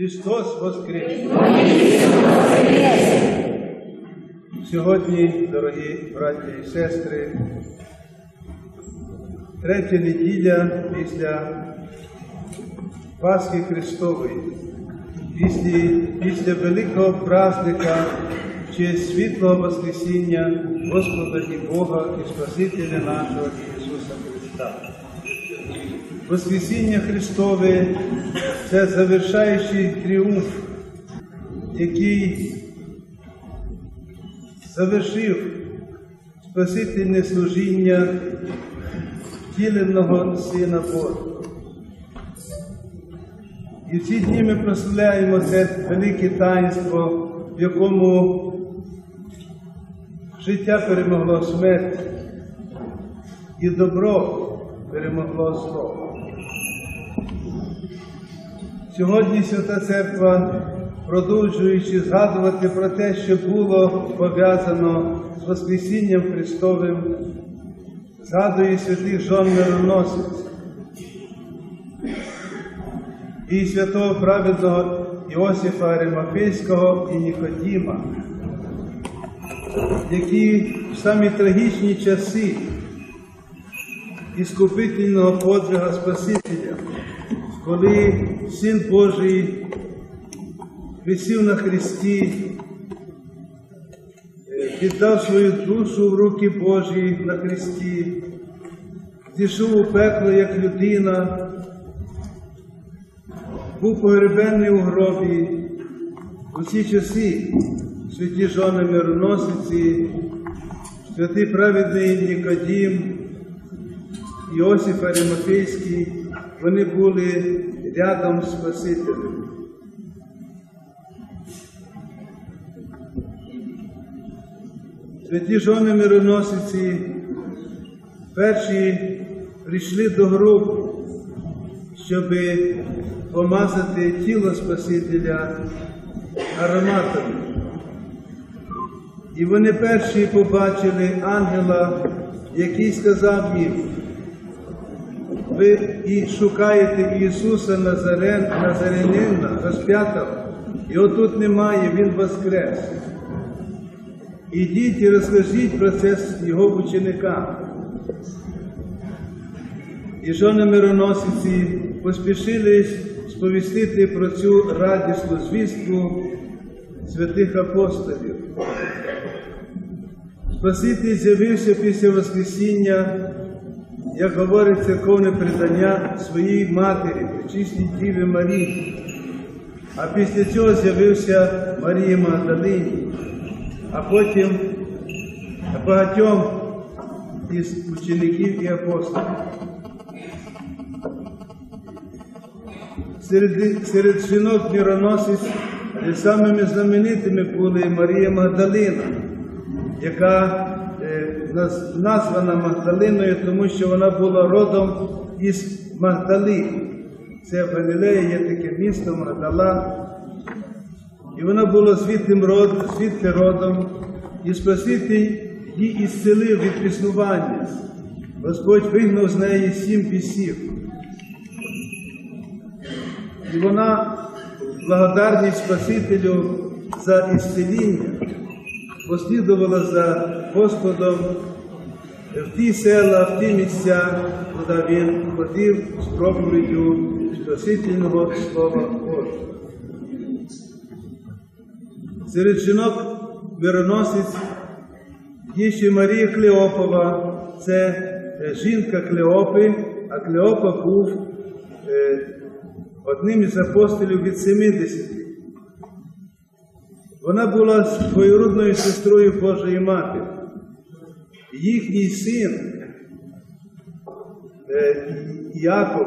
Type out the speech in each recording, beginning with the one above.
Христос Воскрес! Сьогодні, дорогі браті і сестри, третя неділя після Пасхи Христової, після, після великого праздника в честь світлого Воскресіння Господа і Бога і Спасителя нашого Ісуса Христа. Воскресіння Христове це завершаючий тріумф, який завершив Спасительне служіння втіленого Сина Божого. І в ці дні ми прославляємо це велике таїнство, в якому життя перемогло смерть і добро перемогло зло. Сьогодні Свята Церква, продовжуючи згадувати про те, що було пов'язано з Воскресінням Христовим, згадує святих жон мироносець і святого праведного Іосифа Аримафейського і Нікодіма, які в самі трагічні часи іскупительного подвига Спасителя, коли Син Божий висів на Христі, е, віддав свою душу в руки Божі на Христі, зійшов у пекло як людина, був погребений у гробі. У ці часи святі жони мироносиці, святий праведний Нікодім, Іосиф Аримафейський, вони були рядом з Спасителем. Святі жони мироносиці перші прийшли до гробу, щоб помазати тіло Спасителя ароматами. І вони перші побачили ангела, який сказав їм, ви і шукаєте Ісуса Назарен, Назарянина, розп'ятого, його тут немає, Він воскрес. Ідіть і розкажіть про це його ученикам. І жони мироносиці поспішили сповістити про цю радісну звістку святих апостолів. Спаситель з'явився після Воскресіння, як говорить церковне предання своїй матері, чистій Діві Марії. А після цього з'явився Марії Магдалині, а потім багатьом із учеників і апостолів. Серед, серед жінок міроносець самими знаменитими були Марія Магдалина, яка названа Магдалиною, тому що вона була родом із Магдали. Це в Галілеї є таке місто Магдала. І вона була звідтим род, звідти родом, і Спаситель її ісцелив від піснування. Господь вигнав з неї сім бісів. І вона благодарність Спасителю за ісцеління послідувала за Господом в ті села, в ті місця, куди він ходив з проповіддю Спасительного Слова Божого. Серед жінок мироносець є ще Марія Клеопова, це е, жінка Клеопи, а Клеопа був е, одним із апостолів від 70. Вона була своєрідною сестрою Божої Матері. Їхній син е, Яков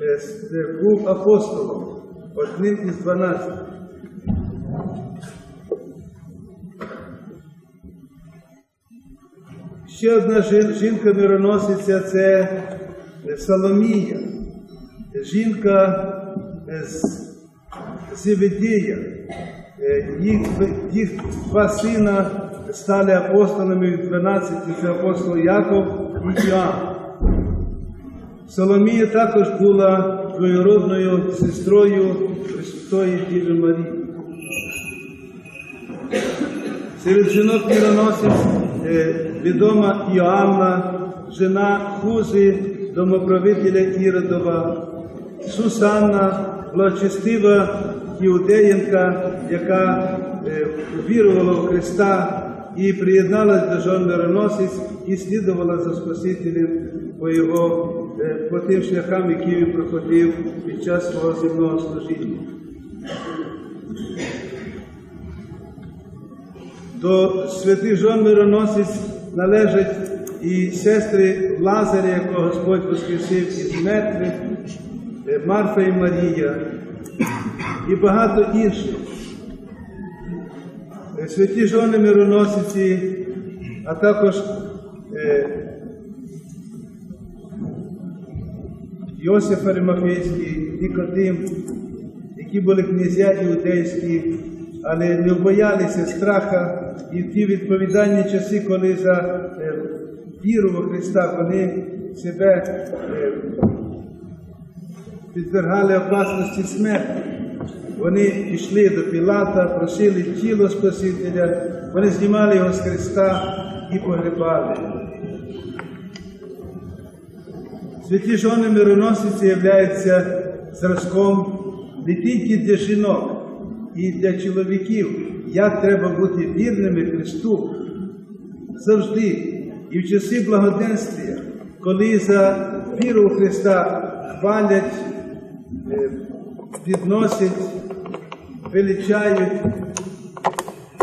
е, е, був апостолом, одним із дванадцяти. Ще одна жінка мироносиця це Соломія, жінка з Зеведія. Їх, їх два сина стали апостолами від 12, це апостол Яков і Іоанн. Соломія також була двоюродною сестрою Пресвятої Діви Марії. Серед жінок міроносець е, відома Іоанна, жена Хузи, домоправителя Іродова, Сусанна, благочестива іудеєнка, яка е, вірувала в Христа і приєдналась до жон мироносець і слідувала за Спасителем по його е, по тим шляхам, які він проходив під час свого земного служіння. До святих жон мироносець належать і сестри Лазаря, якого Господь воскресив із мертвих, е, Марфа і Марія, і багато інших. Е, Святі жони мироносиці, а також е, Йосиф Аримафейський, Нікодим, які були князя іудейські, але не боялися страха і в ті відповідальні часи, коли за е, віру во Христа вони себе е, підвергали опасності смерті. Вони йшли до Пілата, просили тіло Спасителя, вони знімали його з Христа і погребали. Святі жони мироносиці являються зразком не тільки для жінок і для чоловіків, як треба бути вірними Христу? Завжди і в часи благоденствия, коли за віру в Христа хвалять, е, підносять, величають.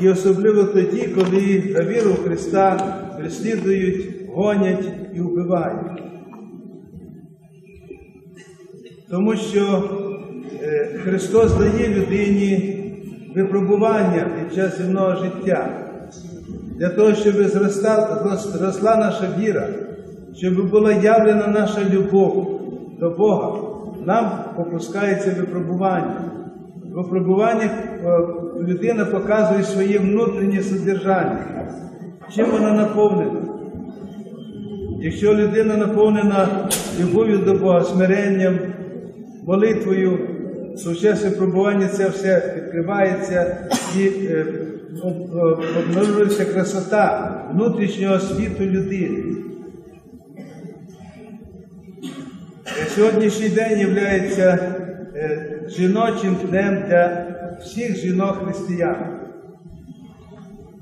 І особливо тоді, коли за віру в Христа переслідують, гонять і вбивають. Тому що е, Христос дає людині випробування під час земного життя для того, щоб зростала, зросла наша віра, щоб була явлена наша любов до Бога. Нам попускається випробування. В випробуваннях е, людина показує своє внутрішнє содержання, чим вона наповнена. Якщо людина наповнена любов'ю до Бога, смиренням, молитвою, час випробування це все відкривається і е, об- обнаружується красота внутрішнього світу людини. Е, Сьогоднішній день є жіночим днем для всіх жінок християн.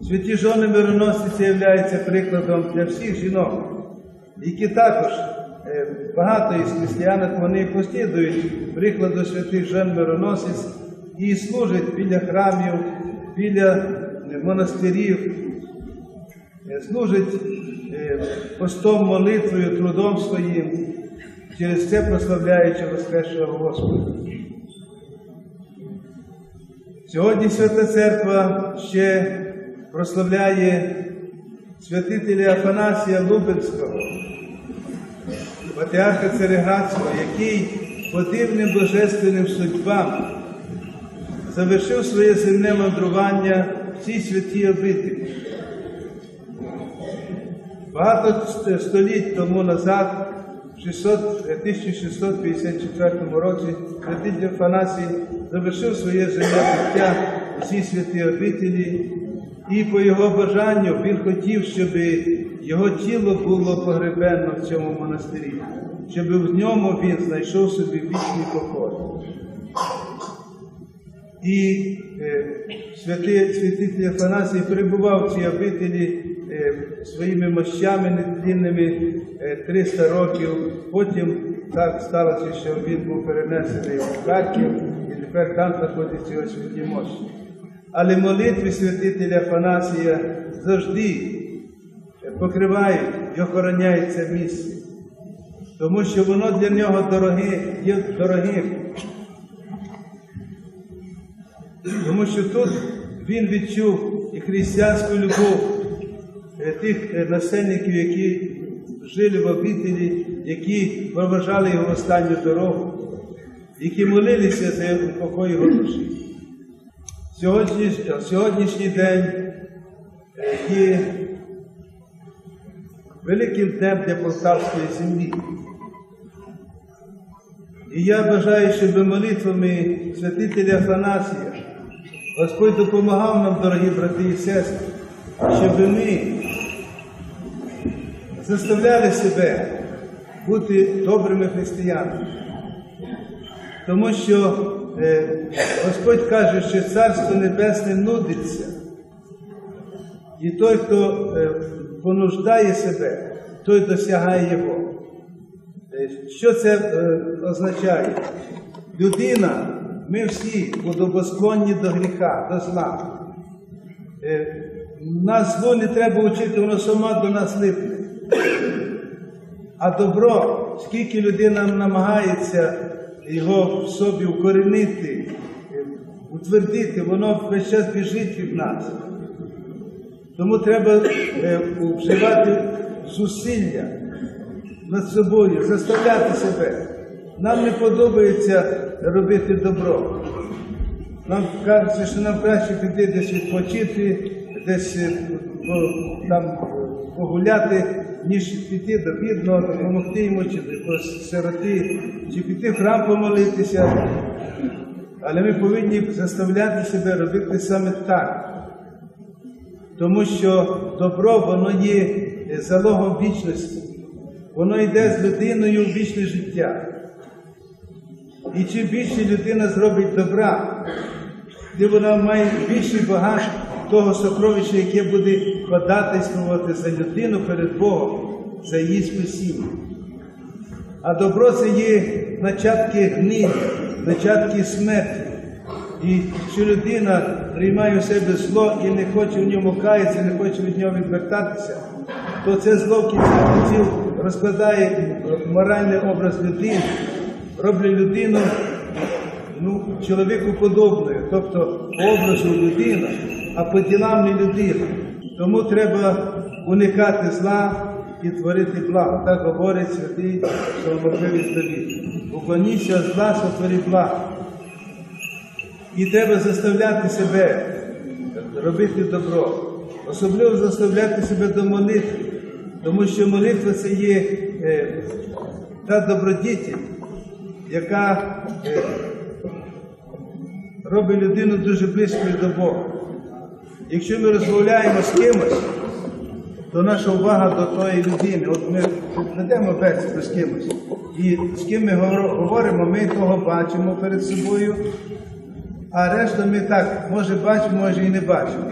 Святі жони мироносиці являються прикладом для всіх жінок, які також е, багато із християнок вони послідують прикладу святих жон мироносиць і служать біля храмів, біля е, монастирів, е, служать постом, молитвою, трудом своїм, через це прославляючи Воскресшого Господа. Сьогодні Свята Церква ще прославляє святителя Афанасія Лубенського, патріарха Цереградського, який по дивним божественним судьбам завершив своє земне мандрування в цій святій обителі. Багато століть тому назад, в 600 1654 році, святитель Афанасій завершив своє земне життя у цій святій обителі, і по його бажанню він хотів, щоб його тіло було погребено в цьому монастирі, щоб в ньому він знайшов собі вічний покой. І е, святитель Афанасій перебував в цій обителі е, своїми мощами нетлінними е, 300 років. Потім так сталося, що він був перенесений в Харків, і тепер там знаходяться його святі мощі. Але молитви святителя Афанасія завжди е, покривають і охороняють це місце, тому що воно для нього дороге, є дорогим. Тому що тут він відчув і християнську любов е, тих е, насельників, які жили в обителі, які проважали його останню дорогу, які молилися за упокой його душі. Сьогодні, сьогоднішній день е, є великим днем для полтавської землі. І я бажаю, щоб молитвами святителя Афанасія Господь допомагав нам, дорогі брати і сестри, щоб ми заставляли себе бути добрими християнами. Тому що е, Господь каже, що Царство Небесне нудиться. І той, хто е, понуждає себе, той досягає його. Е, Що це означає? Людина, ми всі водобосклонні до гріха, до зла. Нас зло не треба вчити, воно сама до нас липне. А добро, скільки людина намагається його в собі укорінити, утвердити, воно весь час біжить від нас. Тому треба е, вживати зусилля над собою, заставляти себе. Нам не подобається робити добро. Нам кажеться, що нам краще піти десь відпочити, десь е, там погуляти, ніж піти до бідного, допомогти йому, чи до якогось сироти, чи піти в храм помолитися. Але ми повинні заставляти себе робити саме так. Тому що добро, воно є залогом вічності. Воно йде з людиною в вічне життя. І чим більше людина зробить добра, де вона має більший багаж того сокровища, яке буде ходатайствувати за людину перед Богом, за її спасіння. А добро це є начатки гнилі, начатки смерті. І якщо людина приймає у себе зло і не хоче в ньому каятися, не хоче від нього відвертатися, то це зло в кінці кінців розкладає моральний образ людини, роблять людину ну, чоловіку подобною, тобто образу людина, а по ділам не людина. Тому треба уникати зла і творити благо. Так говорить святий Соломоновець Давід. Уклоніться зла, сотвори благо. І треба заставляти себе робити добро. Особливо заставляти себе до молитви, тому що молитва це є е, та добродітель, яка е, робить людину дуже близькою до Бога. Якщо ми розмовляємо з кимось, то наша увага до тої людини. От ми ведемо бесіду з кимось. І з ким ми говоримо, ми того бачимо перед собою, а решта ми так, може бачимо, може і не бачимо.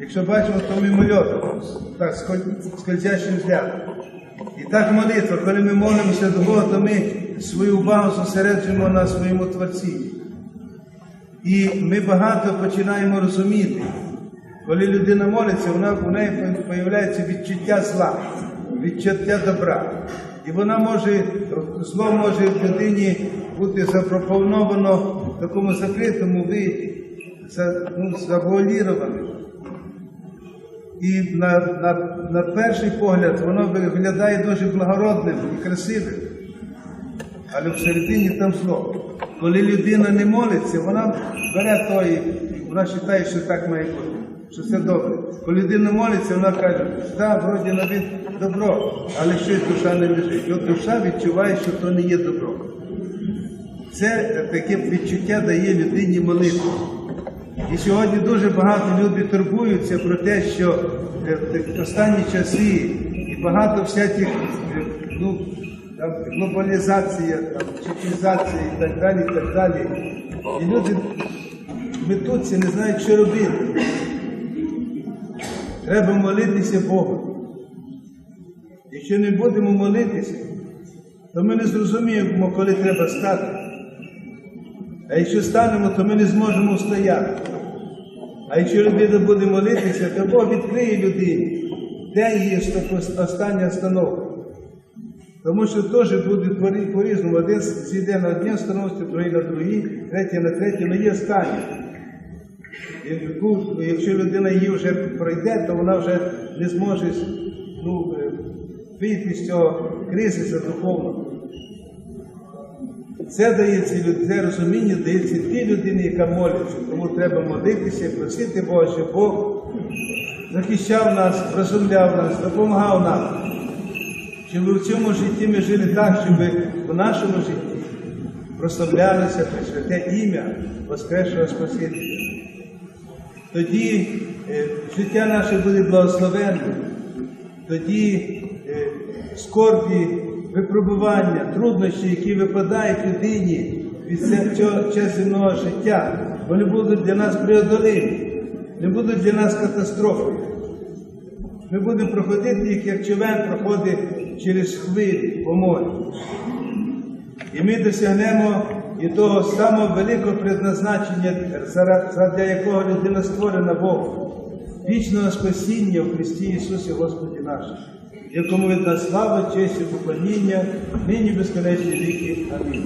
Якщо бачимо, то ми мольотом, так, скользящим взглядом. І так молитва, коли ми молимося до Бога, то ми свою увагу зосереджуємо на своєму Творці. І ми багато починаємо розуміти. Коли людина молиться, вона, в неї з'являється відчуття зла, відчуття добра. І вона може, зло може в людині бути запропоновано в такому закритому виді, ну, завуаліроване. І на, на, на перший погляд воно виглядає дуже благородним і красивим. Але всередині там зло. Коли людина не молиться, вона бере той, вона вважає, що так має бути, що це добре. Коли людина молиться, вона каже, так, вроді на від добро, але щось душа не лежить. І от душа відчуває, що то не є добро. Це таке відчуття дає людині молитва. І сьогодні дуже багато людей турбуються про те, що е, в останні часи і багато всяких е, ну, там, глобалізація, чіпізація і так далі, і так далі. І люди метуться, не знають, що робити. Треба молитися Богу. Якщо не будемо молитися, то ми не зрозуміємо, коли треба стати. А якщо станемо, то ми не зможемо стояти. А якщо людина буде молитися, то Бог відкриє людині, де її остання остановка. Тому що теж буде по-різному. Один зійде на одній остановці, другий на другій, третій на третій, але є останній. Якщо людина її вже пройде, то вона вже не зможе ну, е, вийти з цього кризису духовного. Це дається це розуміння дається тій людині, яка молиться. Тому треба молитися і просити Бога, щоб Бог захищав нас, розумляв нас, допомагав нам. Щоб в цьому житті ми жили так, щоб в нашому житті прославлялося Пресвяте ім'я Воскресшого Спасителя. Тоді е, життя наше буде благословенним, тоді е, скорбі, випробування, труднощі, які випадають людині від цього земного життя, вони будуть для нас преодолимі, не будуть для нас катастрофою. Ми будемо проходити їх, як човен проходить через хвилі по морі. І ми досягнемо і того самого великого предназначення, заради якого людина створена Богом, вічного спасіння в Христі Ісусі Господі нашому, якому від нас слава, честь і поклоніння, нині безконечні віки. Амінь.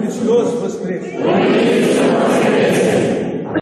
Христос Воскрес!